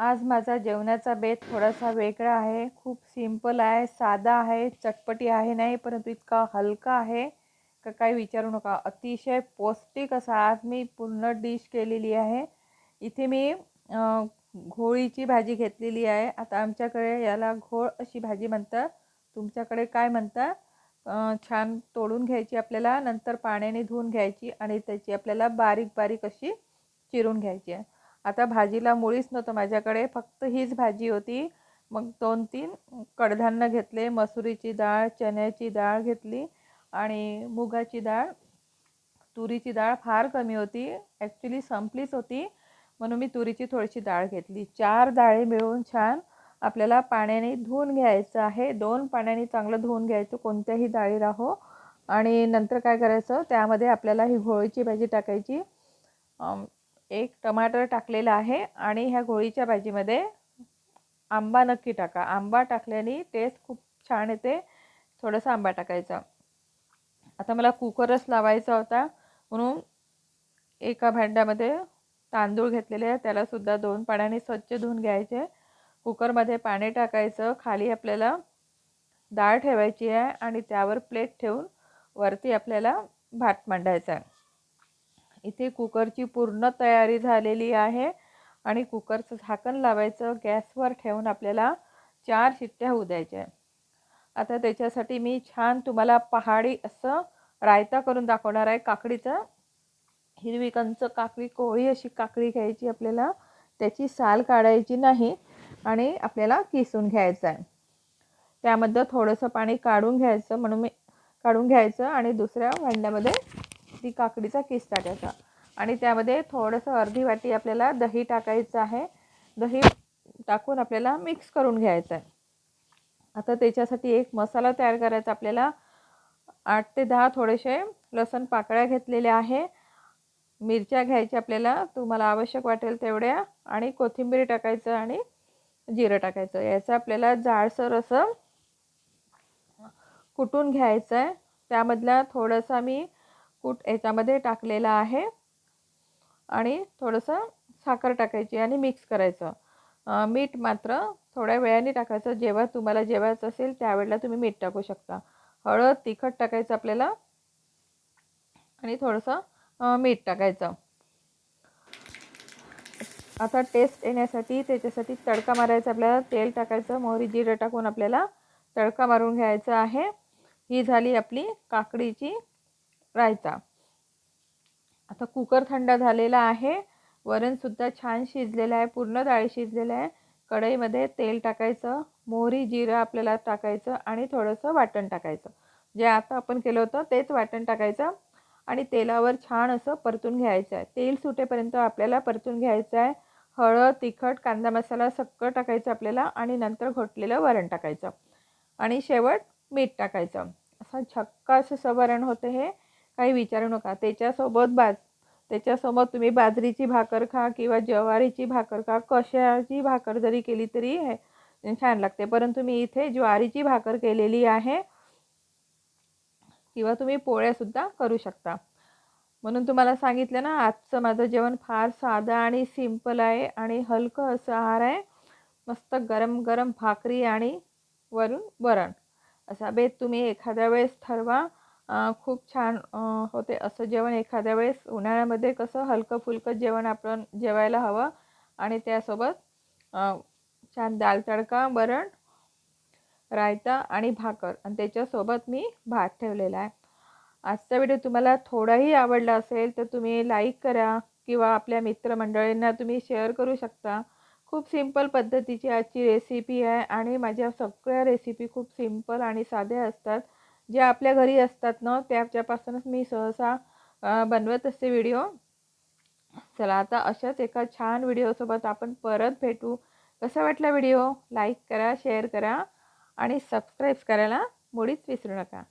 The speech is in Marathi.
आज माझा जेवणाचा बेत थोडासा वेगळा आहे. खूप सिंपल आहे साधा आहे चटपटी आहे नाही परंतु इतका हलका आहे का काही विचारू नका. अतिशय पौष्टिक असा आज मी पूर्ण डिश केलेली आहे. इथे मी घोळीची भाजी घेतलेली आहे. आता आमच्याकडे याला घोळ अशी भाजी म्हणतात. तुमच्याकडे काय म्हणतात? छान तोडून घ्यायची आपल्याला नंतर पाण्याने धुवून घ्यायची आणि त्याची आपल्याला बारीक बारीक अशी चिरून घ्यायची आहे. आता भाजीला मुळीच नव्हतं माझ्याकडे फक्त हीच भाजी होती. मग दोन तीन कडधान्य घेतले मसुरीची डाळ चण्याची डाळ घेतली आणि मुगाची डाळ तुरीची डाळ फार कमी होती. ॲक्च्युली संपलीच होती. म्हणून मी तुरीची थोडीशी डाळ घेतली. चार डाळी मिळून छान आपल्याला पाण्याने धुवून घ्यायचं आहे. दोन पाण्याने चांगलं धुवून घ्यायचं कोणत्याही डाळी राहो आणि नंतर काय करायचं? त्यामध्ये आपल्याला ही घोळीची भाजी टाकायची. एक टमाटर टाकलेलं आहे आणि ह्या गोळीच्या भाजीमध्ये आंबा नक्की टाका. आंबा टाकल्याने टेस्ट खूप छान येते. थोडासा आंबा टाकायचा. आता मला कुकरच लावायचा होता. म्हणून एका भांड्यामध्ये तांदूळ घेतलेले आहे. त्यालासुद्धा दोन पाण्याने स्वच्छ धुवून घ्यायचे. कुकरमध्ये पाणी टाकायचं. खाली आपल्याला डाळ ठेवायची आहे आणि त्यावर प्लेट ठेवून वरती आपल्याला भात मांडायचा आहे. इथे कुकरची पूर्ण तयारी झालेली आहे. आणि कुकरचं झाकण लावायचं गॅसवर ठेवून आपल्याला चार शिट्ट्या होऊ द्यायच्या. आता त्याच्यासाठी मी छान तुम्हाला पहाडी असं रायता करून दाखवणार आहे काकडीचं. हिरवी कंच काकडी कोळी अशी काकडी घ्यायची आपल्याला. त्याची साल काढायची नाही आणि आपल्याला किसून घ्यायचं आहे. त्यामध्ये थोडंसं पाणी काढून घ्यायचं म्हणून मी काढून घ्यायचं आणि दुसऱ्या भांड्यामध्ये ती काकडीचा किस टाकायचा आणि त्यामध्ये थोडंसं अर्धी वाटी आपल्याला दही टाकायचं आहे. दही टाकून आपल्याला मिक्स करून घ्यायचं आहे. आता त्याच्यासाठी एक मसाला तयार करायचा आपल्याला. आठ ते दहा थोडेसे लसण पाकळ्या घेतलेल्या आहे. मिरच्या घ्यायच्या आपल्याला. तुम्हाला आवश्यक वाटेल तेवढ्या. आणि कोथिंबीर टाकायचं आणि जिरं टाकायचं. याचं आपल्याला जाडसर असं कुटून घ्यायचं आहे. त्यामधला थोडंसं मी कूट याच्यामध्ये टाकलेलं आहे. आणि थोडंसं साखर टाकायची आणि मिक्स करायचं. मीठ मात्र थोड्या वेळाने टाकायचं. जेव्हा तुम्हाला जेवायचं असेल त्यावेळेला तुम्ही मीठ टाकू शकता. हळद तिखट टाकायचं आपल्याला. आणि थोडंसं मीठ टाकायचं. आता टेस्ट येण्यासाठी त्याच्यासाठी तडका मारायचा आपल्याला. तेल टाकायचं. मोहरी जिरं टाकून आपल्याला तडका मारून घ्यायचा आहे. ही झाली आपली काकडीची रायता. आता कुकर थंड झालेला आहे. वरणसुद्धा छान शिजलेलं आहे. पूर्ण डाळी शिजलेलं आहे. कढईमध्ये तेल टाकायचं मोहरी जिरं आपल्याला टाकायचं आणि थोडंसं वाटण टाकायचं. जे आता आपण केलं होतं तेच वाटण टाकायचं आणि तेलावर छान असं परतून घ्यायचं आहे. तेल सुटेपर्यंत आपल्याला परतून घ्यायचं आहे. हळद तिखट कांदा मसाला सगळं टाकायचं आपल्याला आणि नंतर घोटलेलं वरण टाकायचं. आणि शेवट मीठ टाकायचं. असं छक्का असं वरण होतं हे. काही विचारू नका. त्याच्यासोबत बाज त्याच्यासोबत तुम्ही बाजरीची भाकर खा किंवा ज्वारीची भाकर खा. कशाची भाकर जरी केली तरी हे छान लागते. परंतु मी इथे ज्वारीची भाकर केलेली आहे. किंवा तुम्ही पोळ्यासुद्धा करू शकता. म्हणून तुम्हाला सांगितलं ना आजचं माझं जेवण फार साधं आणि सिंपल आहे आणि हलकं असं आहार आहे. मस्त गरम गरम भाकरी आणि वरून वरण. असा बेत तुम्ही एखाद्या वेळेस ठरवा. खूप छान होते. असं जेवण एखाद्या वेळेस उन्हाळ्यामध्ये कसं हलकं फुलकं जेवण आपण जेवायला हवं आणि त्यासोबत छान दाल तडका वरण रायता आणि भाकर. आणि त्याच्यासोबत मी भात ठेवलेला आहे. आजचा व्हिडिओ तुम्हाला थोडाही आवडला असेल तर तुम्ही लाईक करा किंवा आपल्या मित्रमंडळींना तुम्ही शेअर करू शकता. खूप सिंपल पद्धतीची आजची रेसिपी आहे आणि माझ्या सगळ्या रेसिपी खूप सिंपल आणि साध्या असतात. ज्या आपल्या घरी असतात ना त्याच्यापासूनच मी सहसा बनवत असते व्हिडिओ चला आता अशाच एका छान व्हिडिओसोबत आपण परत भेटू. कसा वाटला व्हिडिओ लाईक करा शेअर करा आणि सबस्क्राईब करायला मुळीच विसरू नका.